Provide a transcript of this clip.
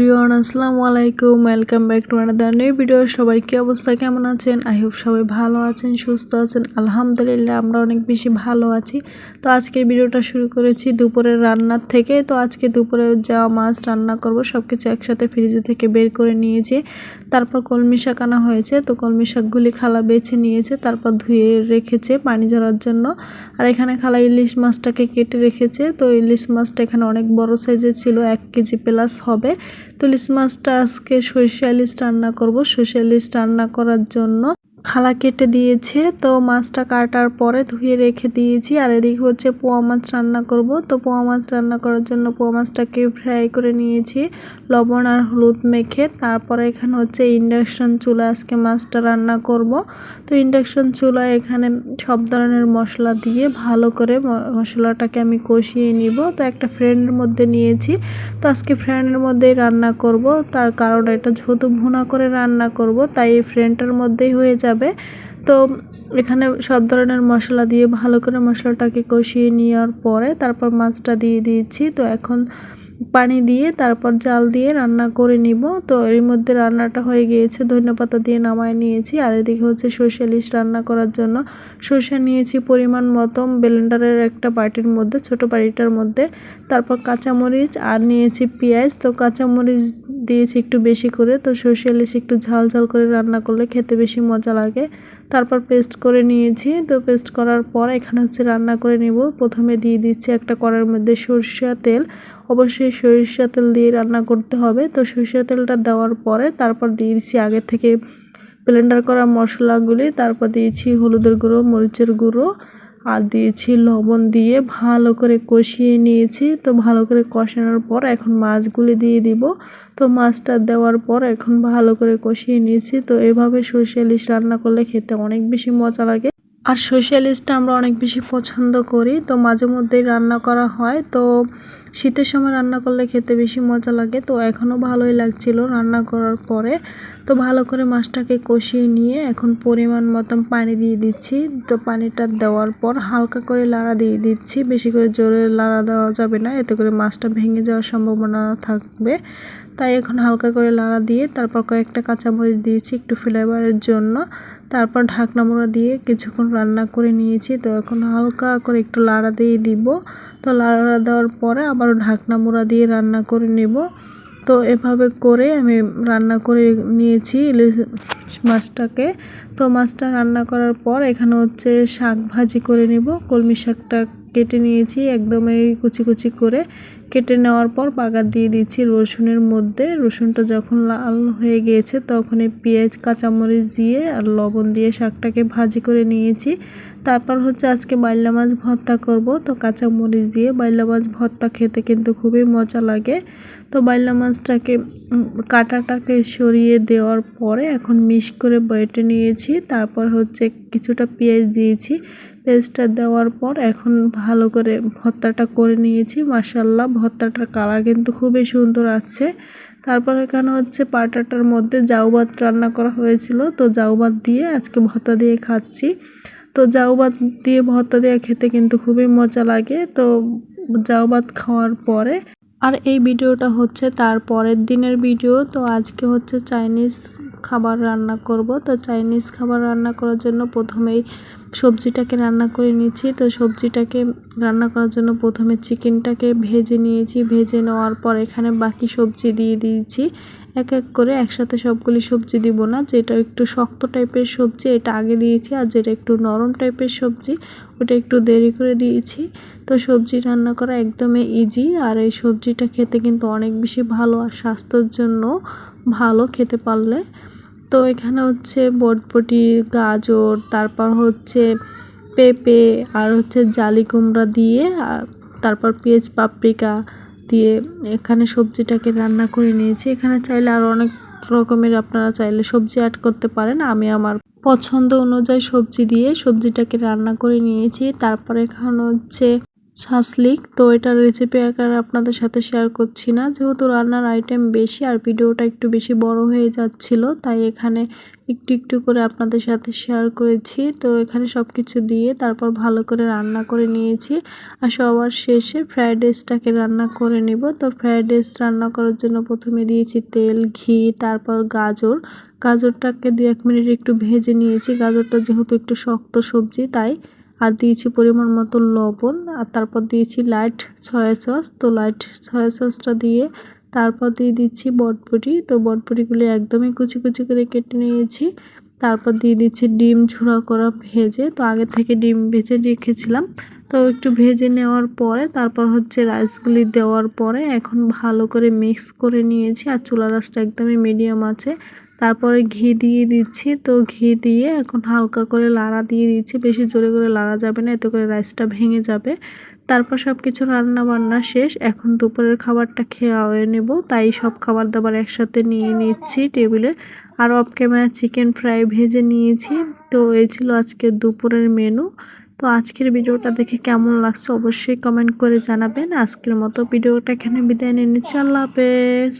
প্রিয়ন আসসালামু আলাইকুম। Welcome back to another new video সবাই কি অবস্থা? কেমন আছেন? আই হোপ সবাই ভালো আছেন, সুস্থ আছেন। আলহামদুলিল্লাহ, আমরা অনেক বেশি ভালো আছি। তো আজকের ভিডিওটা শুরু করেছি দুপুরের রান্নার থেকে। তো আজকে দুপুরে যা মাছ রান্না করব সব কিছু একসাথে ফ্রিজে থেকে বের করে নিয়েছি। তারপর কলমি শাক আনা হয়েছে। তো কলমি শাকগুলি খালা বেছে নিয়েছে, তারপর ধুয়ে রেখেছে পানি ঝরার জন্য। আর এখানে খালা ইলিশ মাছটাকে কেটে রেখেছে। তো ইলিশ মাছটা এখানে অনেক বড় সাইজের ছিল, এক কেজি প্লাস হবে। তো ইলিশ মাছটা আজকে সরিষা ইলিশ রান্না করব। সরিষা ইলিশ রান্না করার জন্য খালা কেটে দিয়েছে, তো মাছটা কাটার পরে ধুয়ে রেখে দিয়েছি। আর এদিকে হচ্ছে পোয়া মাছ রান্না করব। তো পোয়া মাছ রান্না করার জন্য পোয়া মাছটাকে ফ্রাই করে নিয়েছি, লবণ আর হলুদ মেখে। তারপরে এখানে হচ্ছে ইন্ডাকশন চুলা, আজকে মাছটা রান্না করব। তো ইন্ডাকশন চুলায় এখানে সব ধরনের মশলা দিয়ে ভালো করে মশলাটাকে আমি কষিয়ে নিব। তো একটা ফ্রেন্ডের মধ্যে নিয়েছি। তো আজকে ফ্রেন্ডের মধ্যেই রান্না করব। তার কারণ এটা যেহেতু ভুনা করে রান্না করব, তাই এই ফ্রেন্ডের মধ্যেই হয়ে যাবে। যাবে। তো এখানে সব ধরনের মশলা দিয়ে ভালো করে মশলাটাকে কষিয়ে নেওয়ার পরে তারপর মাছটা দিয়ে দিয়েছি। তো এখন পানি দিয়ে তারপর জাল দিয়ে রান্না করে নিব। তো এর মধ্যে রান্নাটা হয়ে গিয়েছে। ধনেপাতা দিয়ে নামায় নিয়েছি। আর এদিকে হচ্ছে সর্ষে ইলিশ রান্না করার জন্য সর্ষে নিয়েছি পরিমাণ মতো। ব্লেন্ডারের একটা বাটির মধ্যে, ছোট বাটিটার মধ্যে। তারপর কাঁচামরিচ আর নিয়েছি পেঁয়াজ। তো কাঁচামরিচ দিয়েছি একটু বেশি করে। তো সর্ষে ইলিশ একটু ঝাল ঝাল করে রান্না করলে খেতে বেশি মজা লাগে। তারপর পেস্ট করে নিয়েছি। তো পেস্ট করার পর এখানে হচ্ছে রান্না করে নিব। প্রথমে দিয়ে দিচ্ছি একটা কড়ার মধ্যে সরিষা তেল। অবশ্যই সরিষা তেল দিয়ে রান্না করতে হবে। তো সরিষা তেলটা দেওয়ার পরে তারপর দিয়েছি আগে থেকে ব্লেন্ডার করা মশলাগুলি। তারপর দিয়েছি হলুদের গুঁড়ো, মরিচের গুঁড়ো আর দিয়েছি লবণ দিয়ে ভালো করে কষিয়ে নিয়েছি। তো ভালো করে কষানোর পর এখন মাছগুলি দিয়ে দিব। তো মাছটা দেওয়ার পর এখন ভালো করে কষিয়ে নিয়েছি। তো এভাবে সরষে ইলিশ রান্না করলে খেতে অনেক বেশি মজা লাগে। আর ইলিশটা আমরা অনেক বেশি পছন্দ করি। তো মাঝে মধ্যেই রান্না করা হয়। তো শীতের সময় রান্না করলে খেতে বেশি মজা লাগে। তো এখনও ভালোই লাগছিল রান্না করার পরে। তো ভালো করে মাছটাকে কষিয়ে নিয়ে এখন পরিমাণ মতন পানি দিয়ে দিচ্ছি। তো পানিটা দেওয়ার পর হালকা করে লাড়া দিয়ে দিচ্ছি। বেশি করে জোরে লাড়া দেওয়া যাবে না। এতে করে মাছটা ভেঙে যাওয়ার সম্ভাবনা থাকবে। তাই এখন হালকা করে লাড়া দিয়ে তারপর কয়েকটা কাঁচামরিচ দিয়েছি একটু ফ্লেভারের জন্য। তারপর ঢাকনা মোড়া দিয়ে কিছুক্ষণ রান্না করে নিয়েছি। তো এখন হালকা করে একটু লাড়া দিয়ে দিব। তো লাড়া দেওয়ার পরে আবার ঢাকনা মোড়া দিয়ে রান্না করে নেব। তো এভাবে করে আমি রান্না করে নিয়েছি ইলিশ মাছটাকে। তো মাছটা রান্না করার পর এখানে হচ্ছে শাক ভাজি করে নেব। কলমি শাকটা কেটে নিয়েছি একদমই কুচি কুচি করে। কেটে নেওয়ার পর বাগার দিয়ে দিচ্ছি রসুনের মধ্যে। রসুনটা যখন লাল হয়ে গিয়েছে তখন এই পেঁয়াজ, কাঁচামরিচ দিয়ে আর লবণ দিয়ে শাকটাকে ভাজি করে নিয়েছি। তারপর হচ্ছে আজকে বাইলা মাছ ভর্তা করব। তো কাঁচামরিচ দিয়ে বাইলা মাছ ভর্তা খেতে কিন্তু খুবই মজা লাগে। তো বাইলা মাছটাকে কাটাটাকে সরিয়ে দেওয়ার পরে এখন মিশ করে বেটে নিয়েছি। তারপর হচ্ছে কিছুটা পেঁয়াজ দিয়েছি। পেস্টটা দেওয়ার পর এখন ভালো করে ভর্তাটা করে নিয়েছি মাসাল্লাহ ভর্তাটার কালার কিন্তু খুবই সুন্দর আছে। তারপর এখানে হচ্ছে পাটাটার মধ্যে জাউ ভাত রান্না করা হয়েছিল। তো জাউ ভাত দিয়ে আজকে ভর্তা দিয়ে খাচ্ছি। তো জাউ ভাত দিয়ে ভর্তা দিয়ে খেতে কিন্তু খুবই মজা লাগে। তো জাউ ভাত খাওয়ার পরে আর এই ভিডিওটা হচ্ছে তার পরের দিনের ভিডিও। তো আজকে হচ্ছে চাইনিজ খাবার রান্না করব। তো চাইনিজ খাবার রান্না করার জন্য প্রথমেই সবজিটাকে রান্না করে নিয়েছি তো সবজিটাকে রান্না করার জন্য প্রথমে চিকেনটাকে ভেজে নিয়েছি। ভেজে নেওয়ার পর এখানে বাকি সবজি দিয়ে দিয়েছি। এক এক করে একসাথে সবগুলি সবজি দিব না। যেটা একটু শক্ত টাইপের সবজি, এটা আগে দিয়েছি। আর যেটা একটু নরম টাইপের সবজি, ওটা একটু দেরি করে দিয়েছি। তো সবজি রান্না করা একদমই ইজি আর এই সবজিটা খেতে কিন্তু অনেক বেশি ভালো আর স্বাস্থ্যের জন্য ভালো খেতে পারলে। তো এখানে হচ্ছে বটবটি গাজর, তারপর হচ্ছে পেঁপে, আর হচ্ছে জালি কুমড়া দিয়ে, আর তারপর পেঁয়াজ, পাপরিকা দিয়ে এখানে সবজিটাকে রান্না করে নিয়েছি। এখানে চাইলে আরও অনেক রকমের আপনারা চাইলে সবজি অ্যাড করতে পারেন। আমি আমার পছন্দ অনুযায়ী সবজি দিয়ে সবজিটাকে রান্না করে নিয়েছি। তারপরে এখানে হচ্ছে শাসলিক তো এটার রেসিপি আকার আপনাদের সাথে শেয়ার করছি না। যেহেতু রান্নার আইটেম বেশি আর ভিডিওটা একটু বেশি বড় হয়ে যাচ্ছিল, তাই এখানে একটু একটু করে আপনাদের সাথে শেয়ার করেছি। তো এখানে সব কিছু দিয়ে তারপর ভালো করে রান্না করে নিয়েছি। আর সবার শেষে ফ্রায়েড রাইসটাকে রান্না করে নিব। তো ফ্রায়েড রাইস রান্না করার জন্য প্রথমে দিয়েছি তেল, ঘি, তারপর গাজর। গাজরটাকে দু এক মিনিট একটু ভেজে নিয়েছি। গাজরটা যেহেতু একটু শক্ত সবজি, তাই আর দিয়েছি পরিমাণ মতো লবণ, আর তারপর দিয়েছি লাইট সয়া সস তো লাইট সয়া সসটা দিয়ে তারপর দিয়ে দিচ্ছি বটবটি। তো বটবটিগুলি একদমই কুচি কুচি করে কেটে নিয়েছি। তারপর দিয়ে দিচ্ছি ডিম ঝুড়া করা ভেজে। তো আগে থেকে ডিম ভেজে রেখেছিলাম। তো একটু ভেজে নেওয়ার পরে, তারপর হচ্ছে রাইসগুলি দেওয়ার পরে, এখন ভালো করে মিক্স করে নিয়েছি। আর চুলা রাসটা একদমই মিডিয়াম আছে। তারপরে ঘি দিয়ে দিচ্ছি। তো ঘি দিয়ে এখন হালকা করে লাড়া দিয়ে দিচ্ছি। বেশি জোরে করে লাড়া যাবে না, এতে করে রাইসটা ভেঙে যাবে। তারপর সব কিছু রান্না বান্না শেষ। এখন দুপুরের খাবারটা খেয়ে নেব। তাই সব খাবার দাবার একসাথে নিয়ে নিচ্ছি টেবিলে। আর অফ ক্যামেরা চিকেন ফ্রাই ভেজে নিয়েছি। তো এই ছিল আজকের দুপুরের মেনু। তো আজকের ভিডিওটা দেখে কেমন লাগছে অবশ্যই কমেন্ট করে জানাবেন। আজকের মতো ভিডিওটা এখানে বিদায় নিয়ে নিচ্ছি। আল্লাহ হাফেজ।